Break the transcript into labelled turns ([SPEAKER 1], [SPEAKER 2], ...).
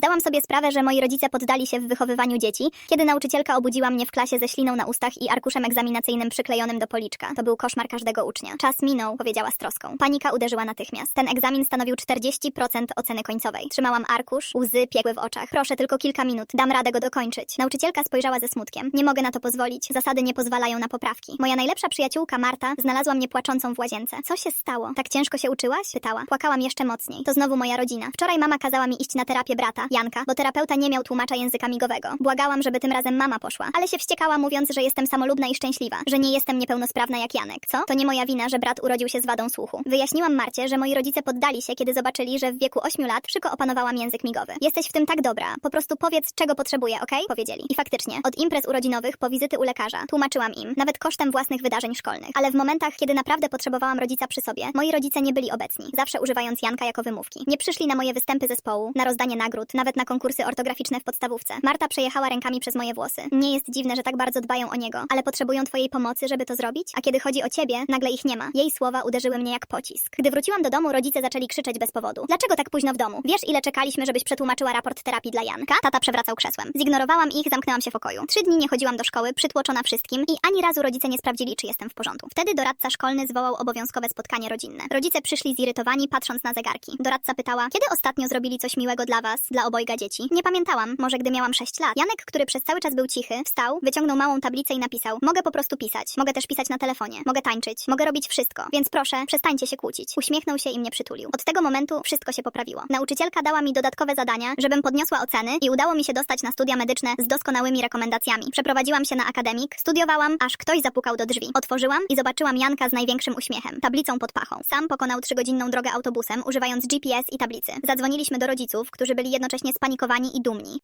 [SPEAKER 1] Zdałam sobie sprawę, że moi rodzice poddali się w wychowywaniu dzieci, kiedy nauczycielka obudziła mnie w klasie ze śliną na ustach i arkuszem egzaminacyjnym przyklejonym do policzka. To był koszmar każdego ucznia. Czas minął, powiedziała z troską. Panika uderzyła natychmiast. Ten egzamin stanowił 40% oceny końcowej. Trzymałam arkusz, łzy piekły w oczach. Proszę tylko kilka minut, dam radę go dokończyć. Nauczycielka spojrzała ze smutkiem. Nie mogę na to pozwolić, zasady nie pozwalają na poprawki. Moja najlepsza przyjaciółka Marta znalazła mnie płaczącą w łazience. Co się stało? Tak ciężko się uczyłaś? Pytała. Płakałam jeszcze mocniej. To znowu moja rodzina. Wczoraj mama kazała mi iść na terapię brata, Janka, bo terapeuta nie miał tłumacza języka migowego. Błagałam, żeby tym razem mama poszła, ale się wściekała mówiąc, że jestem samolubna i szczęśliwa, że nie jestem niepełnosprawna jak Janek. Co? To nie moja wina, że brat urodził się z wadą słuchu. Wyjaśniłam Marcie, że moi rodzice poddali się, kiedy zobaczyli, że w wieku 8 lat szybko opanowałam język migowy. Jesteś w tym tak dobra, po prostu powiedz, czego potrzebuję, okej? Powiedzieli. I faktycznie, od imprez urodzinowych po wizyty u lekarza, tłumaczyłam im, nawet kosztem własnych wydarzeń szkolnych. Ale w momentach, kiedy naprawdę potrzebowałam rodzica przy sobie, moi rodzice nie byli obecni, zawsze używając Janka jako wymówki. Nie przyszli na moje występy zespołu, na rozdanie nagród, nawet na konkursy ortograficzne w podstawówce. Marta przejechała rękami przez moje włosy. Nie jest dziwne, że tak bardzo dbają o niego, ale potrzebują twojej pomocy, żeby to zrobić, a kiedy chodzi o ciebie, nagle ich nie ma. Jej słowa uderzyły mnie jak pocisk. Gdy wróciłam do domu, rodzice zaczęli krzyczeć bez powodu. Dlaczego tak późno w domu? Wiesz, ile czekaliśmy, żebyś przetłumaczyła raport terapii dla Janka? Tata przewracał krzesłem. Zignorowałam ich, zamknęłam się w pokoju. Trzy dni nie chodziłam do szkoły, przytłoczona wszystkim i ani razu rodzice nie sprawdzili, czy jestem w porządku. Wtedy doradca szkolny zwołał obowiązkowe spotkanie rodzinne. Rodzice przyszli zirytowani, patrząc na zegarki. Doradca pytała, kiedy ostatnio zrobili coś miłego dla was, dla obojga dzieci? Nie pamiętałam, może gdy miałam 6 lat. Janek, który przez cały czas był cichy, wstał, wyciągnął małą tablicę i napisał: Mogę po prostu pisać, mogę też pisać na telefonie, mogę tańczyć, mogę robić wszystko, więc proszę, przestańcie się kłócić. Uśmiechnął się i mnie przytulił. Od tego momentu wszystko się poprawiło. Nauczycielka dała mi dodatkowe zadania, żebym podniosła oceny i udało mi się dostać na studia medyczne z doskonałymi rekomendacjami. Przeprowadziłam się na akademik, studiowałam, aż ktoś zapukał do drzwi. Otworzyłam i zobaczyłam Janka z największym uśmiechem, tablicą pod pachą. Sam pokonał trzygodzinną drogę autobusem, używając GPS i tablicy. Zadzwoniliśmy do rodziców, którzy byli jednocześnie spanikowani i dumni.